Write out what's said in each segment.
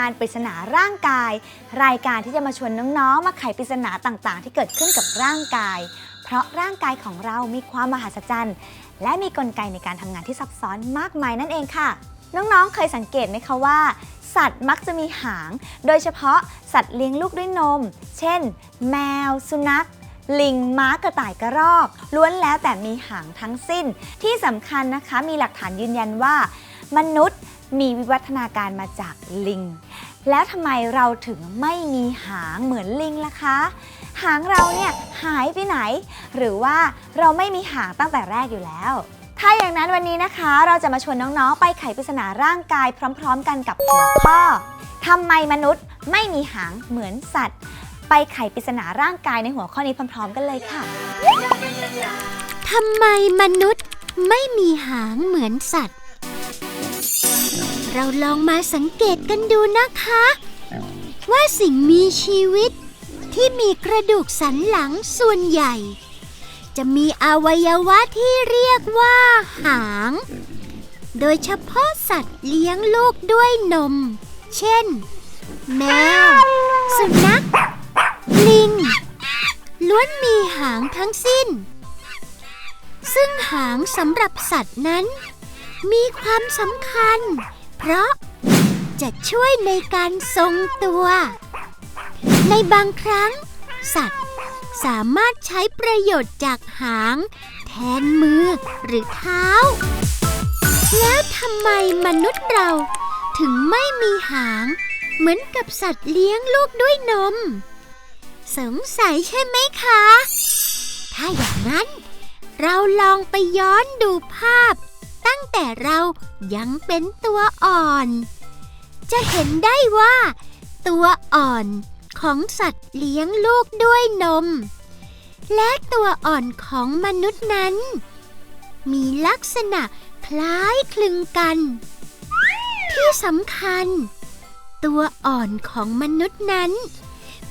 การปริศนาร่างกาย รายการที่จะมาชวนน้องๆ มาไขปริศนาต่างๆ ที่เกิดขึ้นกับร่างกาย เพราะร่างกายของเรามีความมหัศจรรย์ และมีกลไกในการทำงานที่ซับซ้อนมากมายนั่นเองค่ะ น้องๆ เคยสังเกตไหมคะว่า สัตว์มักจะมีหาง โดยเฉพาะสัตว์เลี้ยงลูกด้วยนม เช่น แมว สุนัขลิงม้ากระต่ายกระรอก ล้วนแล้วแต่มีหางทั้งสิ้น ที่สำคัญนะคะมีหลักฐานยืนยันว่า มนุษย์มีวิวัฒนาการมาจากลิง แล้วทำไมเราถึงไม่มีหางเหมือนลิงล่ะคะ หางเราเนี่ยหายไปไหน หรือว่าเราไม่มีหางตั้งแต่แรกอยู่แล้ว ถ้าอย่างนั้นวันนี้นะคะ เราจะมาชวนน้องๆ ไปไขปริศนาร่างกายพร้อม ๆ กันกับหัวข้อทำไมมนุษย์ไม่มีหางเหมือนสัตว์ ไปไขปริศนาร่างกายในหัวข้อนี้พร้อม ๆ กันเลยค่ะ ทำไมมนุษย์ไม่มีหางเหมือนสัตว์ เราลองมาสังเกตกันดูนะคะ ว่าสิ่งมีชีวิตที่มีกระดูกสันหลังส่วนใหญ่ จะมีอวัยวะที่เรียกว่าหาง โดยเฉพาะสัตว์เลี้ยงลูกด้วยนม เช่น แมว สุนัข ลิง ล้วนมีหางทั้งสิ้น ซึ่งหางสำหรับสัตว์นั้นมีความสำคัญ เพราะจะช่วยในการทรงตัว ในบางครั้ง สัตว์สามารถใช้ประโยชน์จากหาง แทนมือหรือเท้า แล้วทำไมมนุษย์เราถึงไม่มีหาง เหมือนกับสัตว์เลี้ยงลูกด้วยนม สงสัยใช่ไหมคะ ถ้าอย่างนั้น เราลองไปย้อนดูภาพ ตั้งแต่เรายังเป็นตัวอ่อน จะเห็นได้ว่า ตัวอ่อนของสัตว์เลี้ยงลูกด้วยนม และตัวอ่อนของมนุษย์นั้น มีลักษณะคล้ายคลึงกัน ที่สำคัญ ตัวอ่อนของมนุษย์นั้น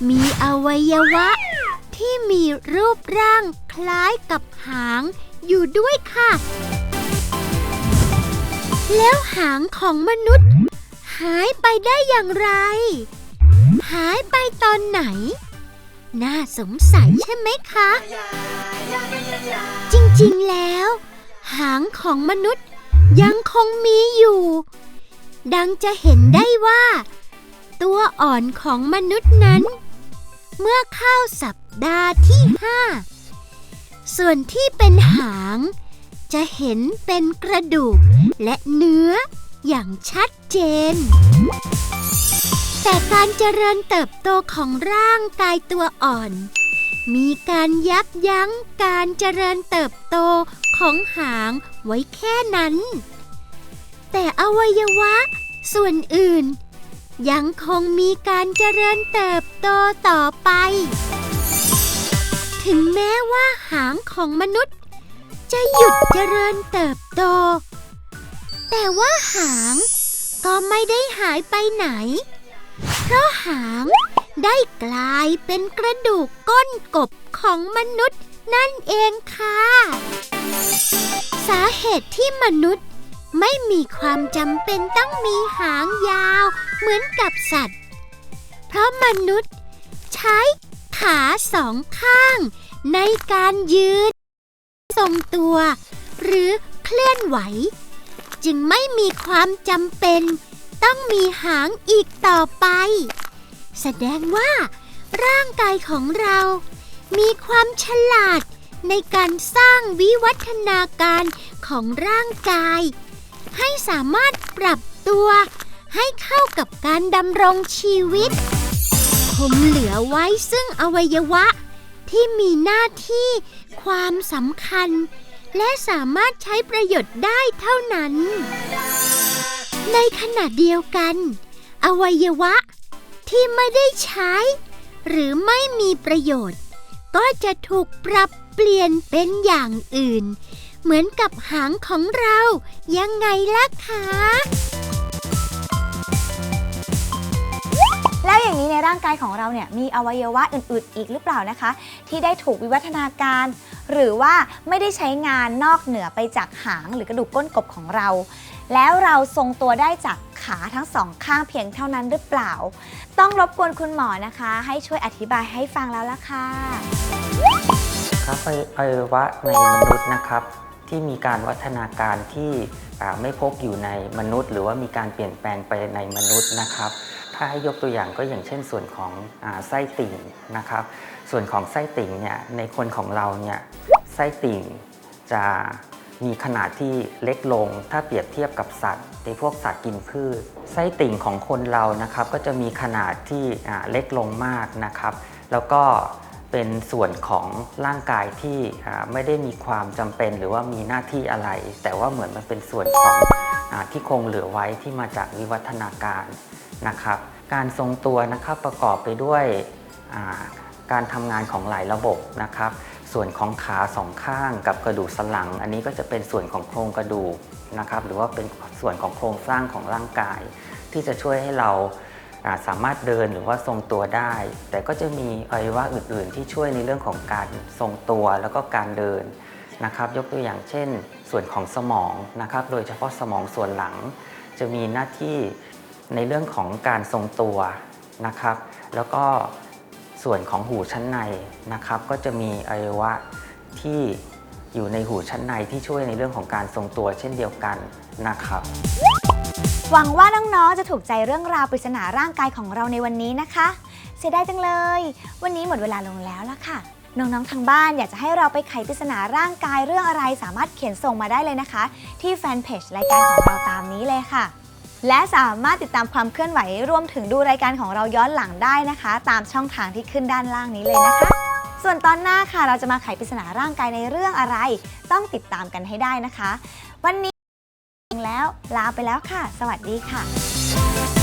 มีอวัยวะที่มีรูปร่างคล้ายกับหางอยู่ด้วยค่ะ แล้วหางของมนุษย์ หายไปได้อย่างไร หายไปตอนไหน น่าสงสัยใช่ไหมคะ จริงๆแล้ว หางของมนุษย์ยังคงมีอยู่ ดังจะเห็นได้ว่า ตัวอ่อนของมนุษย์นั้น เมื่อเข้าสัปดาห์ที่5ส่วนที่เป็นหาง จะเห็นเป็นกระดูก และเนื้อ อย่างชัดเจน แต่การเจริญเติบโตของร่างกายตัวอ่อน มีการยับยั้งการเจริญเติบโตของหางไว้แค่นั้น แต่อวัยวะส่วนอื่น ยังคงมีการเจริญเติบโตต่อไป ถึงแม้ว่าหางของมนุษย์ จะหยุดเจริญเติบโต แต่ว่าหางก็ไม่ได้หายไปไหน เพราะหางได้กลายเป็นกระดูกก้นกบของมนุษย์นั่นเองค่ะ สาเหตุที่มนุษย์ไม่มีความจำเป็นต้องมีหางยาวเหมือนกับสัตว์ เพราะมนุษย์ใช้ขาสองข้าง ในการยืน ทรงตัว หรือเคลื่อนไหว จึงไม่มีความจำเป็น ต้องมีหางอีกต่อไป แสดงว่า ร่างกายของเรา มีความฉลาดในการสร้างวิวัฒนาการของร่างกาย ให้สามารถปรับตัว ให้เข้ากับการดำรงชีวิต คงเหลือไว้ซึ่งอวัยวะ ที่มีหน้าที่ความสำคัญ และสามารถใช้ประโยชน์ได้เท่านั้น ในขณะเดียวกัน อวัยวะที่ไม่ได้ใช้ หรือไม่มีประโยชน์ ก็จะถูกปรับเปลี่ยนเป็นอย่างอื่น เหมือนกับหางของเรายังไงล่ะคะ แล้วอย่างนี้ในร่างกายของเราเนี่ยมีอวัยวะอื่นๆ อีกหรือเปล่านะคะ ที่ได้ถูกวิวัฒนาการ หรือว่าไม่ได้ใช้งานนอกเหนือไปจากหางหรือกระดูกก้นกบของเรา แล้วเราทรงตัวได้จากขาทั้งสองข้างเพียงเท่านั้นหรือเปล่า ต้องรบกวนคุณหมอนะคะ ให้ช่วยอธิบายให้ฟังแล้วล่ะค่ะครับอวัยวะในมนุษย์นะครับที่มีการวัฒนาการที่ไม่พบอยู่ในมนุษย์ หรือว่ามีการเปลี่ยนแปลงไปในมนุษย์นะครับ ถ้าให้ยกตัวอย่างก็อย่างเช่นส่วนของอไส้ติ่งนะครับ ส่วนของไส้ติ่งเนี่ยในคนของเราเนี่ยไส้ติ่งจะมีขนาดที่เล็กลง ถ้าเปรียบเทียบกับสัตว์ ในพวกสัตว์กินพืช ไส้ติ่งของคนเรานะครับ ก็จะมีขนาดที่เล็กลงมากนะครับ แล้วก็เป็นส่วนของร่างกายที่ไม่ได้มีความจำเป็นหรือว่ามีหน้าที่อะไร แต่ว่าเหมือนมันเป็นส่วนของอที่คงเหลือไว้ที่มาจากวิวัฒนาการ นะครับ การทรงตัวนะครับประกอบไปด้วยาการทำงานของหลายระบบนะครับ ส่วนของขาสองข้างกับกระดูกสันหลัง อันนี้ก็จะเป็นส่วนของโครงกระดูกนะครับ หรือว่าเป็นส่วนของโครงสร้างของร่างกาย ที่จะช่วยให้เราสามารถเดินหรือว่าทรงตัวได้ แต่ก็จะมีอวัยวะอื่น ๆ ที่ช่วยในเรื่องของการทรงตัวแล้วก็การเดินนะครับ ยกตัวอย่างเช่น ส่วนของสมองนะครับ โดยเฉพาะสมองส่วนหลัง จะมีหน้าที่ ในเรื่องของการทรงตัวนะครับ แล้วก็ส่วนของหูชั้นในนะครับ ก็จะมีอวัยวะที่อยู่ในหูชั้นในที่ช่วยในเรื่องของการทรงตัวเช่นเดียวกันนะครับ หวังว่าน้องๆจะถูกใจเรื่องราวปริศนาร่างกายของเราในวันนี้นะคะ เสียดายจังเลย วันนี้หมดเวลาลงแล้วละค่ะ น้องๆทางบ้านอยากจะให้เราไปไขปริศนาร่างกายเรื่องอะไรสามารถเขียนส่งมาได้เลยนะคะ ที่แฟนเพจรายการของเราตามนี้เลยค่ะ และสามารถติดตามความเคลื่อนไหวรวมถึงดูรายการของเราย้อนหลังได้นะคะ ตามช่องทางที่ขึ้นด้านล่างนี้เลยนะคะ ส่วนตอนหน้าค่ะเราจะมาไขปริศนาร่างกายในเรื่องอะไร ต้องติดตามกันให้ได้นะคะ วันนี้แล้วลาไปแล้วค่ะ สวัสดีค่ะ